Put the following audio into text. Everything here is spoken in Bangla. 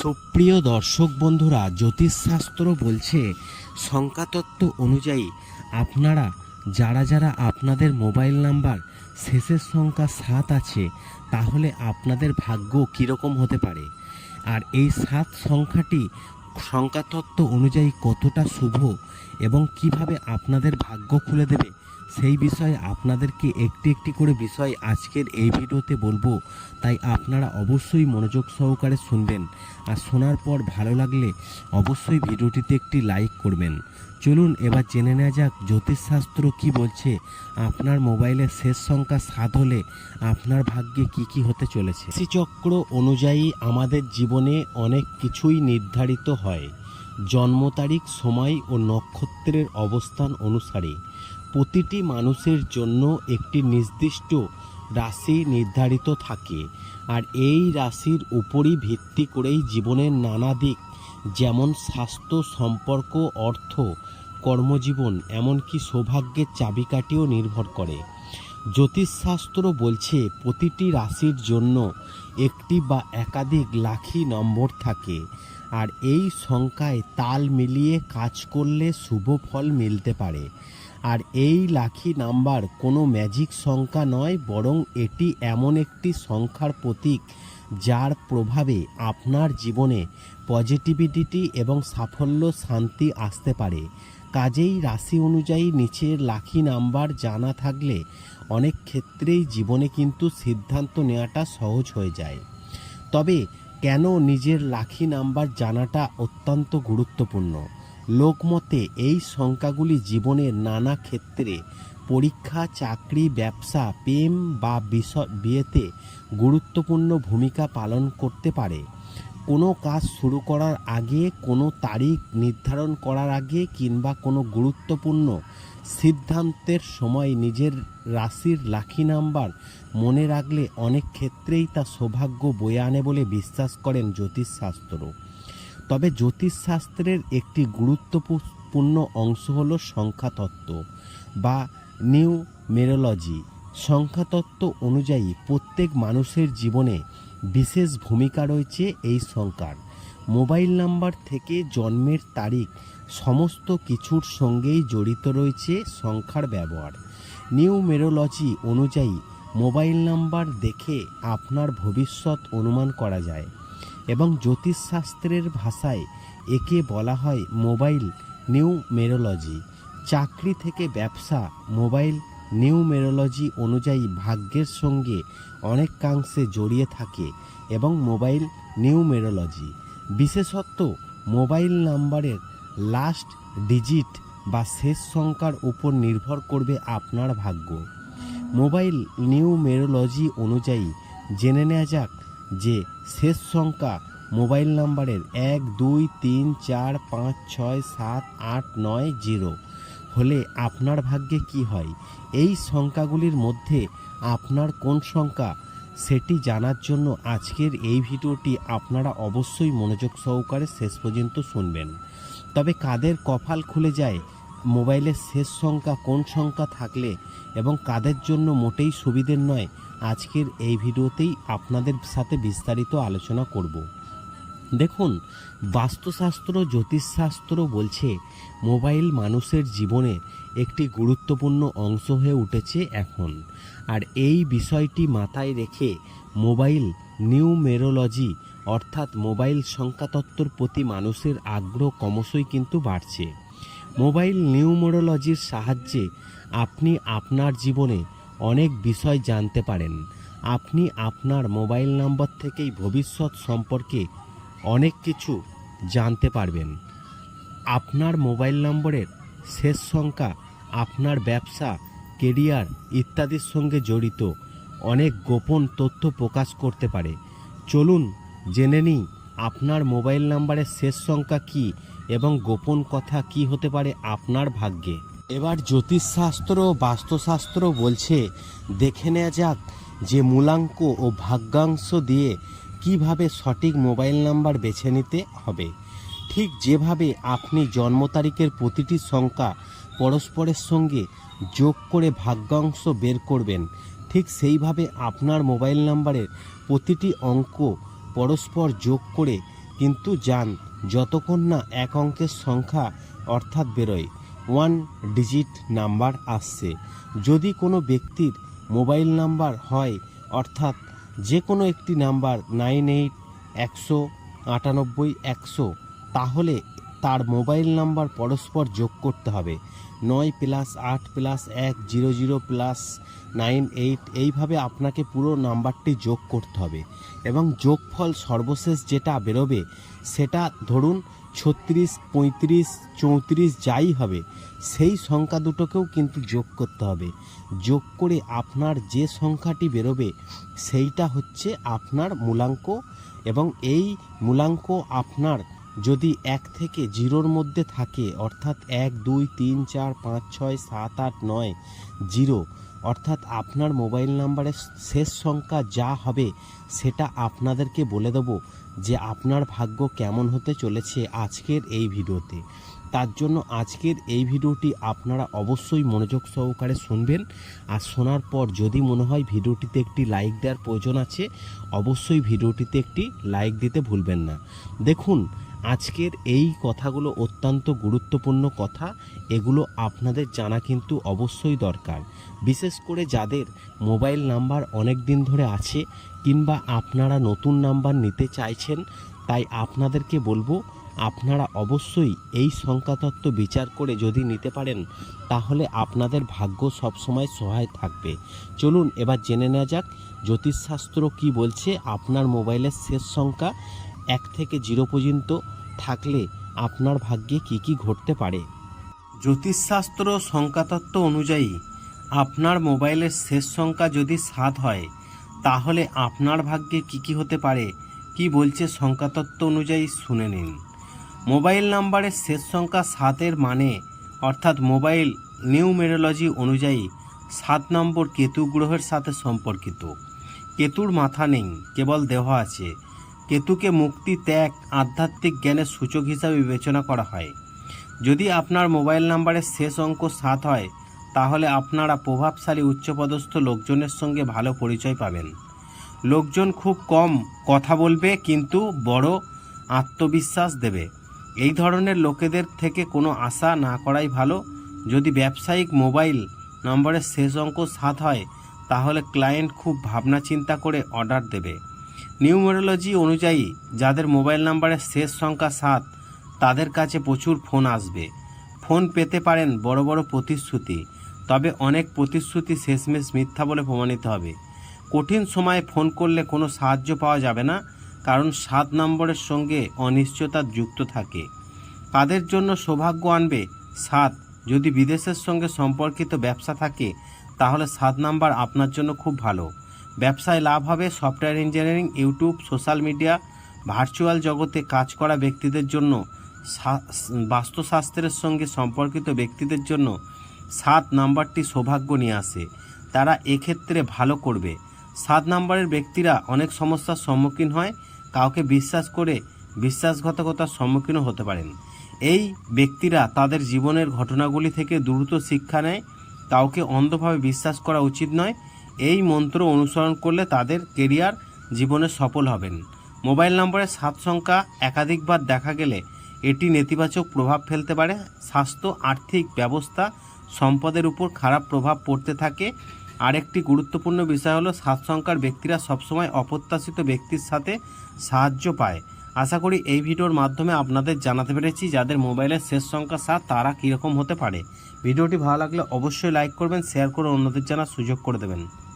সুপ্রিয় দর্শক বন্ধুরা, জ্যোতিষশাস্ত্র বলছে, সংখ্যাতত্ত্ব অনুযায়ী আপনারা, যারা যারা আপনাদের মোবাইল নাম্বার, শেষের সংখ্যা সাত আছে, তাহলে আপনাদের ভাগ্য কীরকম হতে পারে? আর এই সাত সংখ্যাটি সংখ্যাতত্ত্ব অনুযায়ী কতটা শুভ এবং কীভাবে আপনাদের ভাগ্য খুলে দেবে সেই বিষয়ে আপনাদেরকে একটি একটি করে বিষয় আজকের এই ভিডিওতে বলব। তাই আপনারা অবশ্যই মনোযোগ সহকারে শুনবেন। আর শোনার পর ভালো লাগলে অবশ্যই ভিডিওটিতে একটি লাইক করবেন। চলুন এবার জেনে নেওয়া যাক জ্যোতিষশাস্ত্র কি বলছে। আপনার মোবাইলের শেষ সংখ্যা সাত হলে আপনার ভাগ্যে কি কি হতে চলেছে? রাশিচক্র অনুযায়ী আমাদের জীবনে অনেক কিছুই নির্ধারিত হয়। জন্ম তারিখ, সময় ও নক্ষত্রের অবস্থান অনুসারে। প্রতিটি মানুষের জন্য একটি নির্দিষ্ট রাশি নির্ধারিত থাকে আর এই রাশির উপরই ভিত্তি করেই জীবনের নানা দিক, যেমন স্বাস্থ্য, সম্পর্ক, অর্থ, কর্মজীবন, এমনকি সৌভাগ্যের চাবিকাঠিও নির্ভর করে। জ্যোতিষশাস্ত্র বলছে প্রতিটি রাশির জন্য একটি বা একাধিক লাখি নম্বর থাকে আর এই সংখ্যায় তাল মিলিয়ে কাজ করলে শুভ ফল মিলতে পারে। আর এই লাখি নাম্বার কোনো ম্যাজিক সংখ্যা নয়, বরং এটি এমন একটি সংখ্যার প্রতীক যার প্রভাবে আপনার জীবনে পজিটিভিটি এবং সাফল্য, শান্তি আসতে পারে। কাজেই রাশি অনুযায়ী নিচের লাখি নাম্বার জানা থাকলে অনেক ক্ষেত্রেই জীবনে কিন্তু সিদ্ধান্ত নেওয়াটা সহজ হয়ে যায়। তবে কেন নিজের লাখি নাম্বার জানাটা অত্যন্ত গুরুত্বপূর্ণ? লোকমতে এই সংখ্যাগুলি জীবনের নানা ক্ষেত্রে পরীক্ষা, চাকরি, ব্যবসা, প্রেম বা বিয়েতে গুরুত্বপূর্ণ ভূমিকা পালন করতে পারে। কোনো কাজ শুরু করার আগে, কোনো তারিখ নির্ধারণ করার আগে কিংবা কোনো গুরুত্বপূর্ণ সিদ্ধান্তের সময় নিজের রাশির লাখি নাম্বার মনে রাখলে অনেক ক্ষেত্রেই তা সৌভাগ্য বয়ে আনে বলে বিশ্বাস করেন জ্যোতিষশাস্ত্র। তবে জ্যোতিষশাস্ত্রের একটি গুরুত্বপূর্ণ অংশ হলো সংখ্যাতত্ত্ব বা নিউ মেরোলজি সংখ্যাতত্ত্ব অনুযায়ী প্রত্যেক মানুষের জীবনে বিশেষ ভূমিকা রয়েছে এই সংখ্যার। মোবাইল নাম্বার থেকে জন্মের তারিখ সমস্ত কিছুর সঙ্গেই জড়িত রয়েছে সংখ্যার ব্যবহার। নিউ মেরোলজি অনুযায়ী মোবাইল নাম্বার দেখে আপনার ভবিষ্যৎ অনুমান করা যায়। এবং জ্যোতিষশাস্ত্রের ভাষায় একে বলা হয় মোবাইল নিউমেরোলজি। চাকরি থেকে ব্যবসা, মোবাইল নিউমেরোলজি অনুযায়ী ভাগ্যের সঙ্গে অনেকাংশে জড়িয়ে থাকে এবং মোবাইল নিউ মেরোলজি বিশেষত মোবাইল নাম্বারের লাস্ট ডিজিট বা শেষ সংখ্যার উপর নির্ভর করবে আপনার ভাগ্য। মোবাইল নিউমেরোলজি অনুযায়ী জেনে নেওয়া যাক যে শেষ সংখ্যা মোবাইল নাম্বারের এক, দুই, তিন, চার, পাঁচ, ছয়, সাত, আট, নয়, জিরো। হলে আপনার ভাগ্যে কি হয়? এই সংখ্যাগুলির মধ্যে আপনার কোন সংখ্যা? সেটি জানার জন্য আজকের এই ভিডিওটি আপনারা অবশ্যই মনোযোগ সহকারে শেষ পর্যন্ত শুনবেন। তবে কাদের কপাল খুলে যায় মোবাইলের শেষ সংখ্যা কোন সংখ্যা থাকলে এবং কাদের জন্য মোটেই সুবিধের নয়, আজকের এই ভিডিওতেই আপনাদের সাথে বিস্তারিত আলোচনা করব। দেখুন, বাস্তুশাস্ত্র, জ্যোতিষশাস্ত্র বলছে, মোবাইল মানুষের জীবনে একটি গুরুত্বপূর্ণ অংশ হয়ে উঠেছে এখন। আর এই বিষয়টি মাথায় রেখে মোবাইল নিউমেরোলজি, অর্থাৎ মোবাইল সংখ্যাতত্ত্বর প্রতি মানুষের আগ্রহ ক্রমশই কিন্তু বাড়ছে। মোবাইল নিউমোরোলজির সাহায্যে আপনি আপনার জীবনে অনেক বিষয় জানতে পারেন। আপনি আপনার মোবাইল নাম্বার থেকেই ভবিষ্যৎ সম্পর্কে অনেক কিছু জানতে পারবেন। আপনার মোবাইল নম্বরের শেষ সংখ্যা, আপনার ব্যবসা, কেরিয়ার ইত্যাদির সঙ্গে জড়িত অনেক গোপন তথ্য প্রকাশ করতে পারে। চলুন জেনে নিই, আপনার মোবাইল নাম্বারের শেষ সংখ্যা কি এবং গোপন কথা কি হতে পারে আপনার ভাগ্যে? এবার জ্যোতিষশাস্ত্র ও বাস্তুশাস্ত্র বলছে, দেখে নেওয়া যাক যে মূলাঙ্ক ও ভাগ্যাংশ দিয়ে কীভাবে সঠিক মোবাইল নাম্বার বেছে নিতে হবে। ঠিক যেভাবে আপনি জন্ম তারিখের প্রতিটি সংখ্যা পরস্পরের সঙ্গে যোগ করে ভাগ্যাংশ বের করবেন, ঠিক সেইভাবে আপনার মোবাইল নাম্বারের প্রতিটি অঙ্ক পরস্পর যোগ করে কিন্তু যান যতক্ষণ না এক অঙ্কের সংখ্যা অর্থাৎ বেরোয় ওয়ান ডিজিট নাম্বার আসছে। যদি কোনো ব্যক্তির মোবাইল নাম্বার হয়, অর্থাৎ যে কোনো একটি নাম্বার নাইন এইট একশো, আটানব্বই, একশো, তাহলে তার মোবাইল নাম্বার পরস্পর যোগ করতে হবে। নয় প্লাস আট প্লাস এক zero zero plus nine eight এইভাবে আপনাকে পুরো নাম্বারটি যোগ করতে হবে। এবং যোগফল সর্বশেষ যেটা বেরোবে, সেটা ধরুন ছত্রিশ, পঁয়ত্রিশ, চৌত্রিশ যাই হবে, সেই সংখ্যা দুটোকেও কিন্তু যোগ করতে হবে। যোগ করে আপনার যে সংখ্যাটি বেরোবে, সেইটা হচ্ছে আপনার মূলাঙ্ক এবং এই মূলাঙ্ক আপনার যদি এক থেকে জিরোর মধ্যে থাকে, অর্থাৎ এক, দুই, তিন, চার, পাঁচ, ছয়, সাত, আট, নয়, জিরো, অর্থাৎ আপনার মোবাইল নাম্বারের শেষ সংখ্যা যা হবে, সেটা আপনাদেরকে বলে দেবো যে আপনার ভাগ্য কেমন হতে চলেছে আজকের এই ভিডিওতে। তার জন্য আজকের এই ভিডিওটি আপনারা অবশ্যই মনোযোগ সহকারে শুনবেন। আর শোনার পর যদি মনে হয় ভিডিওটিতে একটি লাইক দেওয়ার প্রয়োজন আছে, অবশ্যই ভিডিওটিতে একটি লাইক দিতে ভুলবেন না। দেখুন আজকের এই কথাগুলো অত্যন্ত গুরুত্বপূর্ণ কথা। এগুলো আপনাদের জানা কিন্তু অবশ্যই দরকার। বিশেষ করে যাদের মোবাইল নাম্বার অনেক দিন ধরে আছে কিংবা আপনারা নতুন নাম্বার নিতে চাইছেন, তাই আপনাদেরকে বলব, আপনারা অবশ্যই এই সংখ্যাতত্ত্ব বিচার করে যদি নিতে পারেন, তাহলে আপনাদের ভাগ্য সবসময় সহায় থাকবে। চলুন এবার জেনে নেওয়া যাক, জ্যোতিষশাস্ত্র কি বলছে, আপনার মোবাইলের শেষ সংখ্যা এক থেকে জিরো পর্যন্ত থাকলে আপনার ভাগ্যে কি কি ঘটতে পারে? জ্যোতিষশাস্ত্র সংখ্যাতত্ত্ব অনুযায়ী আপনার মোবাইলের শেষ সংখ্যা যদি সাত হয়, তাহলে আপনার ভাগ্যে কি কি হতে পারে, কি বলছে সংখ্যাতত্ত্ব অনুযায়ী শুনে নিন। মোবাইল নাম্বারের শেষ সংখ্যা সাতের মানে অর্থাৎ মোবাইল নিউমেরোলজি অনুযায়ী সাত নম্বর কেতু গ্রহের সাথে সম্পর্কিত। কেতুর মাথা নেই, কেবল দেহ আছে। কেতুকে মুক্তি, ত্যাগ, আধ্যাত্মিক জ্ঞানের সূচক হিসাবে বিবেচনা করা হয়। যদি আপনার মোবাইল নাম্বারের শেষ অঙ্ক সাত হয়, তাহলে আপনারা প্রভাবশালী উচ্চপদস্থ লোকজনের সঙ্গে ভালো পরিচয় পাবেন। লোকজন খুব কম কথা বলবে, কিন্তু বড় আত্মবিশ্বাস দেবে। এই ধরনের লোকেদের থেকে কোনো আশা না করাই ভালো। যদি ব্যবসায়িক মোবাইল নম্বরের শেষ অঙ্ক সাত হয়, তাহলে ক্লায়েন্ট খুব ভাবনা চিন্তা করে অর্ডার দেবে। নিউমেরোলজি অনুযায়ী, যাদের মোবাইল নাম্বারের শেষ সংখ্যা সাত, তাদের কাছে প্রচুর ফোন আসবে। ফোন পেতে পারেন বড় বড় প্রতিশ্রুতি, তবে অনেক প্রতিশ্রুতি শেষমেশ মিথ্যা বলে প্রমাণিত হবে। কঠিন সময়ে ফোন করলে কোনো সাহায্য পাওয়া যাবে না, কারণ সাত নম্বরের সঙ্গে অনিশ্চয়তা যুক্ত থাকে। কাদের জন্য সৌভাগ্য আনবে, সাত, যদি বিদেশের সঙ্গে সম্পর্কিত ব্যবসা থাকে, তাহলে সাত নাম্বার আপনার জন্য খুব ভালো। ব্যবসায় লাভ হবে software engineering YouTube social media virtual জগতে কাজ করা ব্যক্তিদের জন্য বাস্তুশাস্ত্রের সঙ্গে সম্পর্কিত ব্যক্তিদের জন্য সাত নাম্বারটি সৌভাগ্য নিয়ে আসে। তারা এক্ষেত্রে ভালো করবে। সাত নাম্বারের ব্যক্তিরা অনেক সমস্যার সম্মুখীন হয়, কাউকে বিশ্বাস করে বিশ্বাসঘাতকতার সম্মুখীনও হতে পারেন। এই ব্যক্তিরা তাদের জীবনের ঘটনাগুলি থেকে দ্রুত শিক্ষা নেয়, কাউকে অন্ধভাবে বিশ্বাস করা উচিত নয় এই মন্ত্র অনুসরণ করলে তাদের কেরিয়ার জীবনে সফল হবেন। মোবাইল নম্বরে সাত সংখ্যা একাধিকবার দেখা গেলে এটি নেতিবাচক প্রভাব ফেলতে পারে। স্বাস্থ্য, আর্থিক ব্যবস্থা, সম্পদের উপর খারাপ প্রভাব পড়তে থাকে। আরেকটি গুরুত্বপূর্ণ বিষয় হলো, সাত সংখ্যার ব্যক্তিরা সবসময় অপ্রত্যাশিত ব্যক্তির সাথে সাহায্য পায়। আশা করি এই ভিডিওর মাধ্যমে আপনাদের জানাতে পেরেছি যাদের মোবাইলের শেষ সংখ্যা সাত, তারা কীরকম হতে পারে। ভিডিওটি ভালো লাগলে অবশ্যই লাইক করবেন, শেয়ার করে অন্যদের জানার সুযোগ করে দেবেন।